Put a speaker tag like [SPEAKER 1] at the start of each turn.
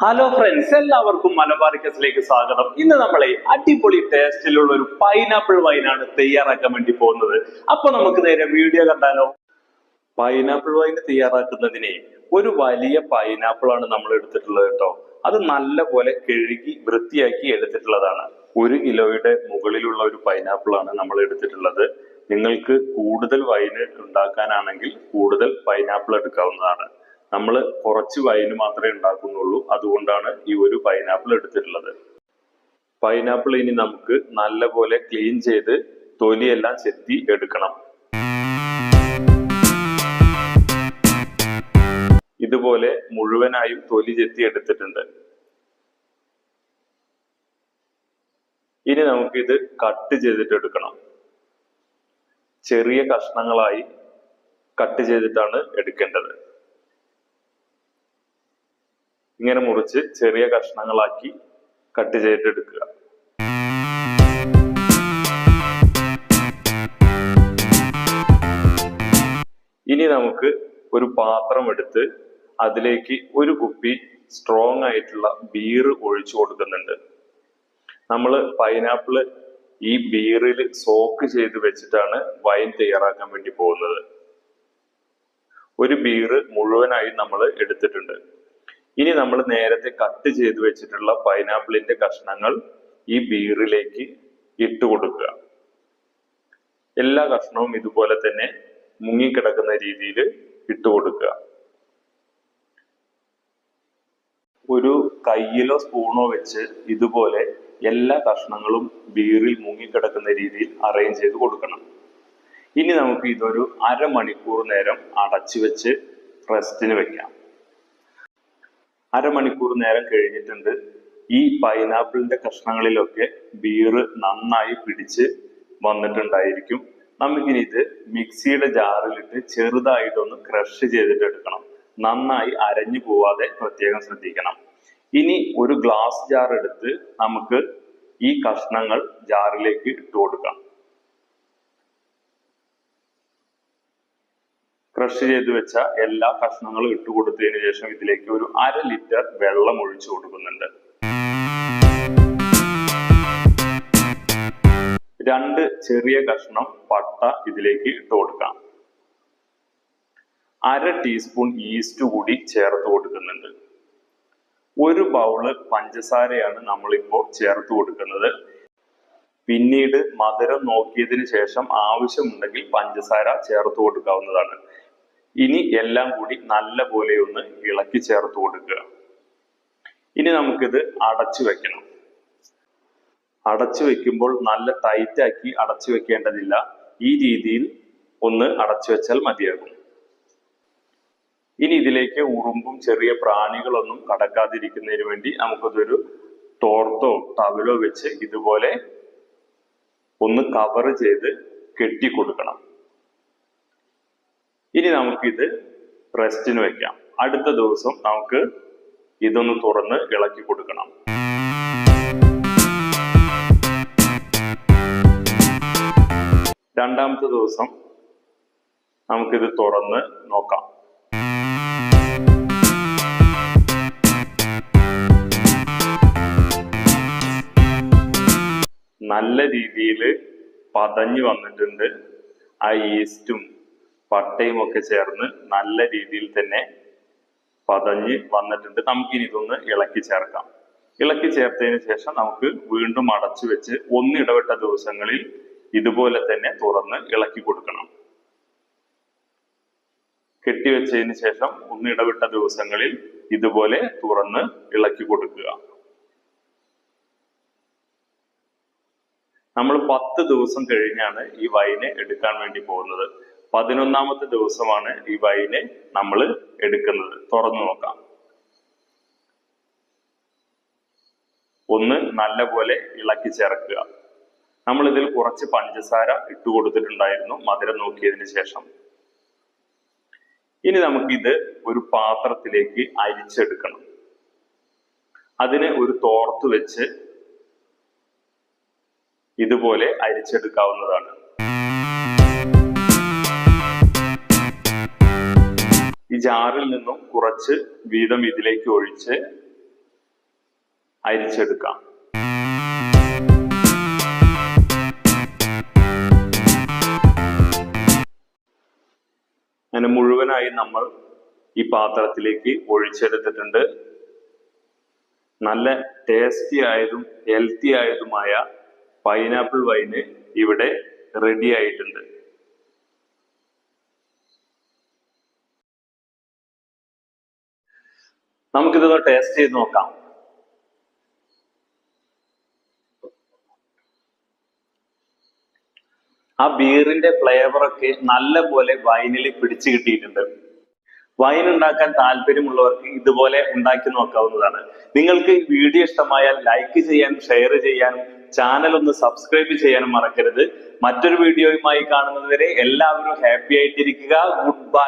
[SPEAKER 1] Hello friends എല്ലാവർക്കും മലബാറിക്കസിലേക്ക് സ്വാഗതം. ഇന്ന് നമ്മളെ അടിപൊളി ടേസ്റ്റിലുള്ള ഒരു പൈനാപ്പിൾ വൈനാണ് തയ്യാറാക്കാൻ വേണ്ടി പോകുന്നത്. അപ്പൊ നമുക്ക് നേരെ വീഡിയോ കണ്ടാലോ? പൈനാപ്പിൾ വൈൻ തയ്യാറാക്കുന്നതിനെ ഒരു വലിയ പൈനാപ്പിൾ ആണ് നമ്മൾ എടുത്തിട്ടുള്ളത് കേട്ടോ. അത് നല്ല പോലെ കഴുകി വൃത്തിയാക്കി എടുത്തിട്ടുള്ളതാണ്. ഒരു കിലോയുടെ മുകളിലുള്ള ഒരു പൈനാപ്പിൾ ആണ് നമ്മൾ എടുത്തിട്ടുള്ളത്. നിങ്ങൾക്ക് കൂടുതൽ വൈന് ഉണ്ടാക്കാനാണെങ്കിൽ കൂടുതൽ പൈനാപ്പിൾ എടുക്കാവുന്നതാണ്. നമ്മൾ കുറച്ച് വൈന് മാത്രമേ ഉണ്ടാക്കുന്നുള്ളൂ. അതുകൊണ്ടാണ് ഈ ഒരു പൈനാപ്പിൾ എടുത്തിട്ടുള്ളത്. പൈനാപ്പിൾ ഇനി നമുക്ക് നല്ലപോലെ ക്ലീൻ ചെയ്ത് തൊലിയെല്ലാം ചെത്തി എടുക്കണം. ഇതുപോലെ മുഴുവനായും തൊലി ചെത്തി എടുത്തിട്ടുണ്ട്. ഇനി നമുക്കിത് കട്ട് ചെയ്തിട്ട് എടുക്കണം. ചെറിയ കഷ്ണങ്ങളായി കട്ട് ചെയ്തിട്ടാണ് എടുക്കേണ്ടത്. ഇങ്ങനെ മുറിച്ച് ചെറിയ കഷ്ണങ്ങളാക്കി കട്ട് ചെയ്തെടുക്കുക ഇനി നമുക്ക് ഒരു പാത്രം എടുത്ത് അതിലേക്ക് ഒരു കുപ്പി സ്ട്രോങ് ആയിട്ടുള്ള ബീർ ഒഴിച്ചു കൊടുക്കുന്നുണ്ട്. നമ്മൾ പൈനാപ്പിൾ ഈ ബീറിൽ സോക്ക് ചെയ്ത് വെച്ചിട്ടാണ് വൈൻ തയ്യാറാക്കാൻ വേണ്ടി പോകുന്നത്. ഒരു ബീറ് മുഴുവനായി നമ്മൾ എടുത്തിട്ടുണ്ട്. ഇനി നമ്മൾ നേരത്തെ കട്ട് ചെയ്ത് വെച്ചിട്ടുള്ള പൈനാപ്പിളിന്റെ കഷ്ണങ്ങൾ ഈ ബീറിലേക്ക് ഇട്ട് കൊടുക്കുക. എല്ലാ കഷ്ണവും ഇതുപോലെ തന്നെ മുങ്ങിക്കിടക്കുന്ന രീതിയിൽ ഇട്ട് കൊടുക്കുക. ഒരു കയ്യിലോ സ്പൂണോ വെച്ച് ഇതുപോലെ എല്ലാ കഷ്ണങ്ങളും ബീറിൽ മുങ്ങിക്കിടക്കുന്ന രീതിയിൽ അറേഞ്ച് ചെയ്ത് കൊടുക്കണം. ഇനി നമുക്ക് ഇതൊരു അരമണിക്കൂർ നേരം അടച്ചു വെച്ച് റെസ്റ്റിന് വെക്കാം. അരമണിക്കൂർ നേരം കഴിഞ്ഞിട്ടുണ്ട്. ഈ പൈനാപ്പിളിന്റെ കഷ്ണങ്ങളിലൊക്കെ ബീറ് നന്നായി പിടിച്ച് വന്നിട്ടുണ്ടായിരിക്കും. നമുക്കിനി ഇത് മിക്സിയുടെ ജാറിലിട്ട് ചെറുതായിട്ടൊന്ന് ക്രഷ് ചെയ്തിട്ട് എടുക്കണം നന്നായി അരഞ്ഞു പോവാതെ പ്രത്യേകം ശ്രദ്ധിക്കണം. ഇനി ഒരു ഗ്ലാസ് ജാർ എടുത്ത് നമുക്ക് ഈ കഷ്ണങ്ങൾ ജാറിലേക്ക് ഇട്ട് കൊടുക്കാം ക്രഷ് ചെയ്ത് വെച്ച എല്ലാ കഷ്ണങ്ങളും ഇട്ട് കൊടുത്തതിന് ശേഷം ഇതിലേക്ക് ഒരു അര ലിറ്റർ വെള്ളം ഒഴിച്ചു കൊടുക്കുന്നുണ്ട്. രണ്ട് ചെറിയ കഷ്ണം പട്ട ഇതിലേക്ക് ഇട്ട് കൊടുക്കാം. അര ടീസ്പൂൺ ഈസ്റ്റ് കൂടി ചേർത്ത് കൊടുക്കുന്നുണ്ട്. ഒരു ബൗൾ പഞ്ചസാരയാണ് നമ്മളിപ്പോൾ ചേർത്ത് കൊടുക്കുന്നത്. പിന്നീട് മധുരം നോക്കിയതിന് ശേഷം ആവശ്യമുണ്ടെങ്കിൽ പഞ്ചസാര ചേർത്ത് കൊടുക്കാവുന്നതാണ്. ഇനി എല്ലാം കൂടി നല്ല പോലെ ഒന്ന് ഇളക്കി ചേർത്ത് കൊടുക്കുക. ഇനി നമുക്കിത് അടച്ചു വെക്കണം. അടച്ചു വെക്കുമ്പോൾ നല്ല ടൈറ്റാക്കി അടച്ചു വെക്കേണ്ടതില്ല. ഈ രീതിയിൽ ഒന്ന് അടച്ചു വെച്ചാൽ മതിയാകും. ഇനി ഇതിലേക്ക് ഉറുമ്പും ചെറിയ പ്രാണികളൊന്നും കടക്കാതിരിക്കുന്നതിന് വേണ്ടി നമുക്കതൊരു തോർത്തോ ടവലോ വെച്ച് ഇതുപോലെ ഒന്ന് കവർ ചെയ്ത് കെട്ടി കൊടുക്കണം ഇനി നമുക്ക് നമുക്കിത് റെസ്റ്റിന് വെക്കാം. അടുത്ത ദിവസം നമുക്ക് ഇതൊന്ന് തുറന്ന് ഇളക്കി കൊടുക്കണം. രണ്ടാമത്തെ ദിവസം നമുക്കിത് തുറന്ന് നോക്കാം. നല്ല രീതിയിൽ പതഞ്ഞു വന്നിട്ടുണ്ട് ആ ഈസ്റ്റും പട്ടയും ഒക്കെ ചേർന്ന് നല്ല രീതിയിൽ തന്നെ പതഞ്ഞ് വന്നിട്ടുണ്ട്. നമുക്കിനി ഇതൊന്ന് ഇളക്കി ചേർക്കാം. ഇളക്കി ചേർത്തതിന് ശേഷം നമുക്ക് വീണ്ടും അടച്ചു വെച്ച് ഒന്നിടവിട്ട ദിവസങ്ങളിൽ ഇതുപോലെ തന്നെ തുറന്ന് ഇളക്കി കൊടുക്കണം. കെട്ടിവെച്ചതിന് ശേഷം ഒന്നിടവിട്ട ദിവസങ്ങളിൽ ഇതുപോലെ തുറന്ന് ഇളക്കി കൊടുക്കുക. നമ്മൾ പത്ത് ദിവസം കഴിഞ്ഞാണ് ഈ വൈന് എടുക്കാൻ വേണ്ടി പോകുന്നത്. പതിനൊന്നാമത്തെ ദിവസമാണ് ഈ വൈന് നമ്മൾ എടുക്കുന്നത്. തുറന്നു നോക്കാം. ഒന്ന് നല്ലപോലെ ഇളക്കി ചേർക്കുക. നമ്മൾ ഇതിൽ കുറച്ച് പഞ്ചസാര ഇട്ട് കൊടുത്തിട്ടുണ്ടായിരുന്നു. മധുരം നോക്കിയതിന് ശേഷം. ഇനി നമുക്കിത് ഒരു പാത്രത്തിലേക്ക് അരിച്ചെടുക്കണം. അതിന് ഒരു തോർത്ത് വെച്ച് ഇതുപോലെ അരിച്ചെടുക്കാവുന്നതാണ്. ഈ ജാറിൽ നിന്നും കുറച്ച് വീതം ഇതിലേക്ക് ഒഴിച്ച് അരിച്ചെടുക്കാം. അങ്ങനെ മുഴുവനായി നമ്മൾ ഈ പാത്രത്തിലേക്ക് ഒഴിച്ചെടുത്തിട്ടുണ്ട്. നല്ല ടേസ്റ്റി ആയതും ഹെൽത്തി ആയതുമായ പൈനാപ്പിൾ വൈന് ഇവിടെ റെഡി ആയിട്ടുണ്ട്. നമുക്കിതൊന്ന് ടേസ്റ്റ് ചെയ്ത് നോക്കാം. ആ ബീറിന്റെ ഫ്ലേവറൊക്കെ നല്ല പോലെ വൈനിൽ പിടിച്ചു കിട്ടിയിട്ടുണ്ട്. വൈൻ ഉണ്ടാക്കാൻ താല്പര്യമുള്ളവർക്ക് ഇതുപോലെ ഉണ്ടാക്കി നോക്കാവുന്നതാണ്. നിങ്ങൾക്ക് ഈ വീഡിയോ ഇഷ്ടമായാൽ ലൈക്ക് ചെയ്യാനും ഷെയർ ചെയ്യാനും ചാനൽ ഒന്ന് സബ്സ്ക്രൈബ് ചെയ്യാനും മറക്കരുത്. മറ്റൊരു വീഡിയോയുമായി കാണുന്നതുവരെ എല്ലാവരും ഹാപ്പി ആയിട്ടിരിക്കുക. Good bye